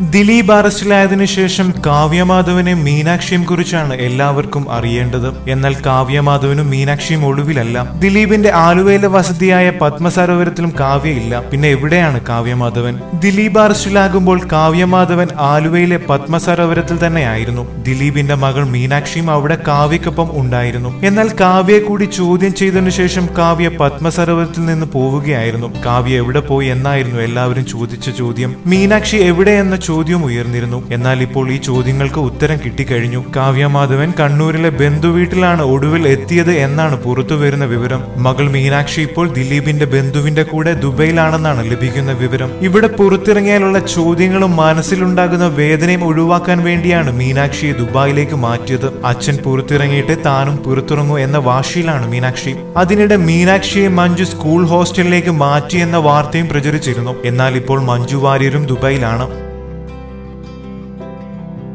ദിലീപ് അറസ്റ്റിലായതിനു ശേഷം കാവ്യമാധവനെ മീനാക്ഷിയും കുറിച്ചാണ് എല്ലാവർക്കും അറിയേണ്ടത്. എന്നാൽ കാവ്യമാധവനും മീനാക്ഷിയും ഒളിവിലല്ല. ദിലീപിന്റെ ആലുവയിലെ വസതിയായ പത്മസരോവരത്തിലും കാവ്യയില്ല. പിന്നെ എവിടെയാണ് കാവ്യമാധവൻ? ദിലീപ് അറസ്റ്റിലാകുമ്പോൾ കാവ്യമാധവൻ ആലുവയിലെ പത്മസരോവരത്തിൽ തന്നെയായിരുന്നു. ദിലീപിന്റെ മകൾ മീനാക്ഷിയും അവിടെ കാവ്യക്കൊപ്പം ഉണ്ടായിരുന്നു. എന്നാൽ കാവ്യയെ കൂടി ചോദ്യം ചെയ്തതിനു ശേഷം കാവ്യ പത്മസരോവരത്തിൽ നിന്ന് പോവുകയായിരുന്നു. കാവ്യ എവിടെ പോയി എന്നായിരുന്നു എല്ലാവരും ചോദിച്ച ചോദ്യം. മീനാക്ഷി എവിടെ എന്ന ചോദ്യം ഉയർന്നിരുന്നു. എന്നാൽ ഇപ്പോൾ ഈ ചോദ്യങ്ങൾക്ക് ഉത്തരം കിട്ടിക്കഴിഞ്ഞു. കാവ്യമാധവൻ കണ്ണൂരിലെ ബന്ധുവീട്ടിലാണ് ഒടുവിൽ എത്തിയത് എന്നാണ് പുറത്തുവരുന്ന വിവരം. മകൾ മീനാക്ഷി ഇപ്പോൾ ദിലീപിന്റെ ബന്ധുവിന്റെ കൂടെ ദുബൈയിലാണെന്നാണ് ലഭിക്കുന്ന വിവരം. ഇവിടെ പുറത്തിറങ്ങിയാലുള്ള ചോദ്യങ്ങളും മനസ്സിലുണ്ടാകുന്ന വേദനയും ഒഴിവാക്കാൻ വേണ്ടിയാണ് മീനാക്ഷിയെ ദുബായിലേക്ക് മാറ്റിയത്. അച്ഛൻ പുറത്തിറങ്ങിയിട്ട് താനും പുറത്തിറങ്ങൂ എന്ന വാശിയിലാണ് മീനാക്ഷി. അതിനിടെ മീനാക്ഷിയെ മഞ്ജു സ്കൂൾ ഹോസ്റ്റലിലേക്ക് മാറ്റി എന്ന വാർത്തയും പ്രചരിച്ചിരുന്നു. എന്നാൽ ഇപ്പോൾ മഞ്ജു വാര്യരും ദുബായിലാണ്.